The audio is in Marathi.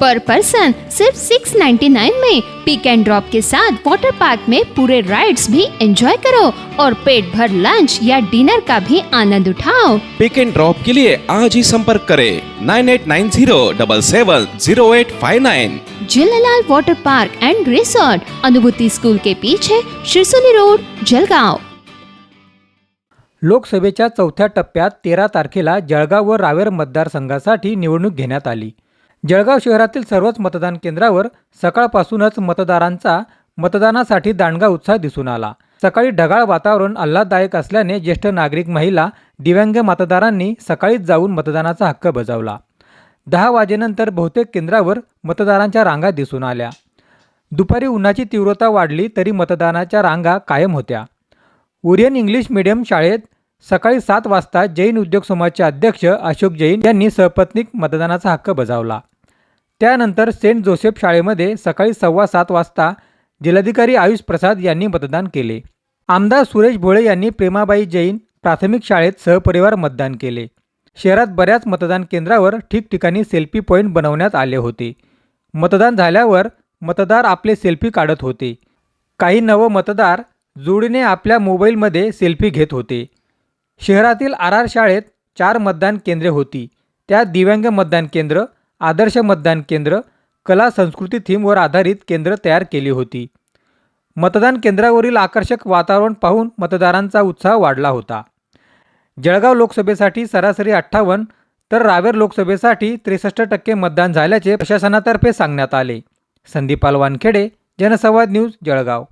पर पर्सन सिर्फ 699 में पिक एंड ड्रॉप के साथ वाटर पार्क में पूरे राइड्स भी एंजॉय करो और पेट भर लंच या डिनर का भी आनंद उठाओ। पिक एंड ड्रॉप के लिए आज ही संपर्क करें nine eight nine zero double seven zero eight five nine Jhulelal water park and resort Anubhuti school के पीछे शिरसोली रोड जलगांव। लोकसभेच्या चौथ्या टप्प्यात तेरा तारखेला जळगाव व रावेर मतदारसंघासाठी निवडणूक घेण्यात आली. जळगाव शहरातील सर्वच मतदान केंद्रावर सकाळपासूनच मतदारांचा मतदानासाठी दांडगा उत्साह दिसून आला. सकाळी ढगाळ वातावरण आल्हाददायक असल्याने ज्येष्ठ नागरिक महिला दिव्यांग मतदारांनी सकाळीच जाऊन मतदानाचा हक्क बजावला. दहा वाजेनंतर बहुतेक केंद्रावर मतदारांच्या रांगा दिसून आल्या. दुपारी उन्हाची तीव्रता वाढली तरी मतदानाच्या रांगा कायम होत्या. उरियन इंग्लिश मीडियम शाळेत सकाळी सात वाजता जैन उद्योग समूहाचे अध्यक्ष अशोक जैन यांनी सपत्नीक मतदानाचा हक्क बजावला. त्यानंतर सेंट जोसेफ शाळेमध्ये सकाळी सव्वा सात वाजता जिल्हाधिकारी आयुष प्रसाद यांनी मतदान केले. आमदार सुरेश भोळे यांनी प्रेमाबाई जैन प्राथमिक शाळेत सहपरिवार मतदान केले. शहरात बऱ्याच मतदान केंद्रावर ठिकठिकाणी सेल्फी पॉईंट बनवण्यात आले होते. मतदान झाल्यावर मतदार आपले सेल्फी काढत होते. काही नव मतदार जोडीने आपल्या मोबाईलमध्ये सेल्फी घेत होते. शहरातील आर आर शाळेत चार मतदान केंद्रे होती. त्यात दिव्यांग मतदान केंद्र आदर्श मतदान केंद्र कला संस्कृती थीमवर आधारित केंद्र तयार केली होती. मतदान केंद्रावरील आकर्षक वातावरण पाहून मतदारांचा उत्साह वाढला होता. जळगाव लोकसभेसाठी सरासरी अठ्ठावन्न तर रावेर लोकसभेसाठी त्रेसष्ट टक्के मतदान झाल्याचे प्रशासनातर्फे सांगण्यात आले. संदीपाल वानखेडे जनसंवाद न्यूज जळगाव.